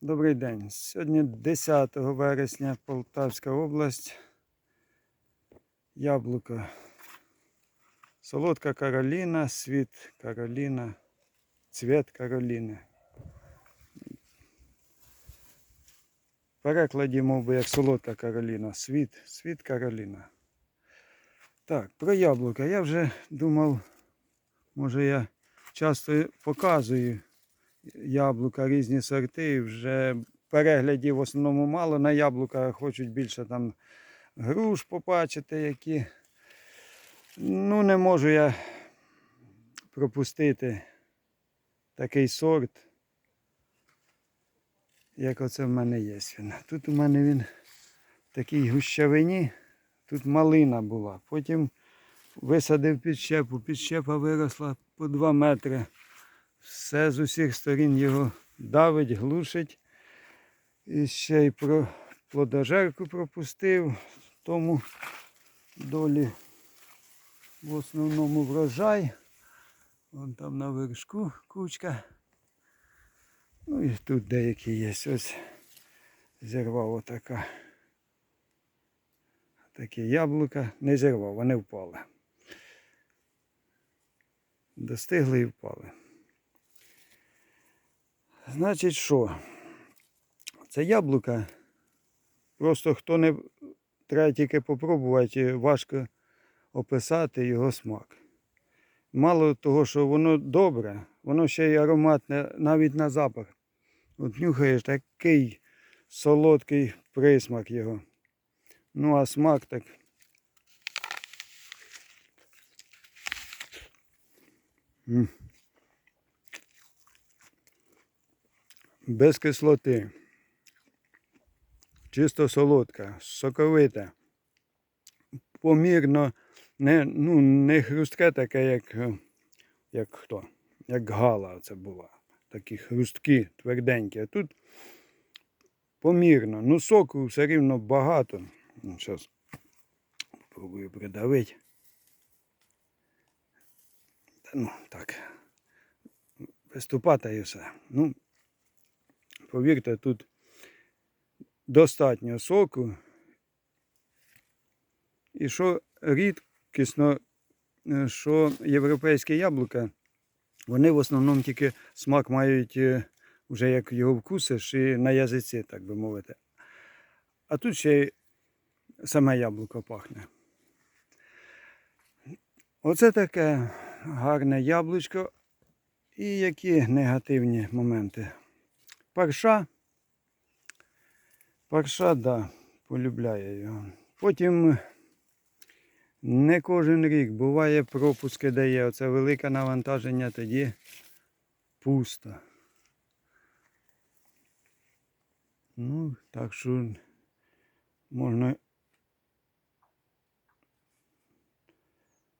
Добрий день. Сьогодні 10 вересня Полтавська область. Яблуко. Солодка Кароліна, світ Кароліна, цвіт Кароліни. Перекладі мов би як солодка Кароліна. Світ, світ Кароліна. Так, про яблука. Я вже думав, може я часто показую яблука, різні сорти. Вже переглядів в основному мало на яблука, хочуть більше там груш побачити, які. Ну, не можу я пропустити такий сорт, як оце в мене є. Тут у мене він в такій гущавині, тут малина була. Потім висадив підщепу, підщепа виросла по 2 метри. Все з усіх сторін його давить, глушить. І ще й про плодожерку пропустив, тому долі в основному врожай. Вон там на вершку кучка. Ну і тут деякі є. Ось зірвав отака. Такі яблука. Не зірвав, вони впали. Достигли і впали. Значить, що? Це яблука. Просто хто не треба тільки попробувати, важко описати його смак. Мало того, що воно добре, воно ще й ароматне навіть на запах. От нюхаєш такий солодкий присмак його. Ну, а смак так. М. без кислоти. Чисто солодка, соковита. Помірно, не, ну, не хрустке таке, як, е, як хто, як гала це була. Такі хрусткі, тверденькі. А тут помірно. Ну, соку все рівно багато. Зараз спробую придавити. Та ну, так. Виступати і все. Ну, Повірте, тут достатньо соку. І що рідкісно, е, що європейські яблука, вони в основному тільки смак мають е, вже як його вкусиш і на язиці, так би мовити. А тут ще й саме яблуко пахне. Оце таке гарне яблучко. І які негативні моменти. Парша. Парша, да, полюбляє його. Потім не кожен рік буває пропуски дає. Оце велике навантаження, тоді пусто. Ну, так що можна.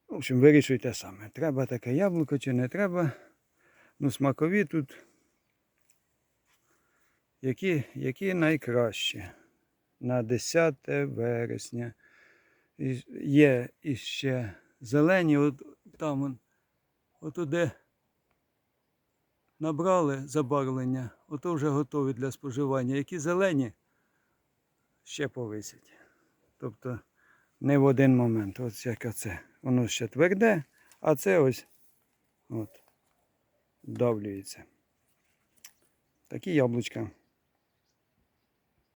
В общем, вирішуйте саме. Треба таке яблуко чи не треба. Ну, смакові тут які, які найкращі на 10 вересня. І є іще зелені, от там он, де набрали забарвлення, ото вже готові для споживання. Які зелені ще повисять. Тобто не в один момент. Ось як оце. Воно ще тверде, а це ось от, давлюється. Такі яблучка.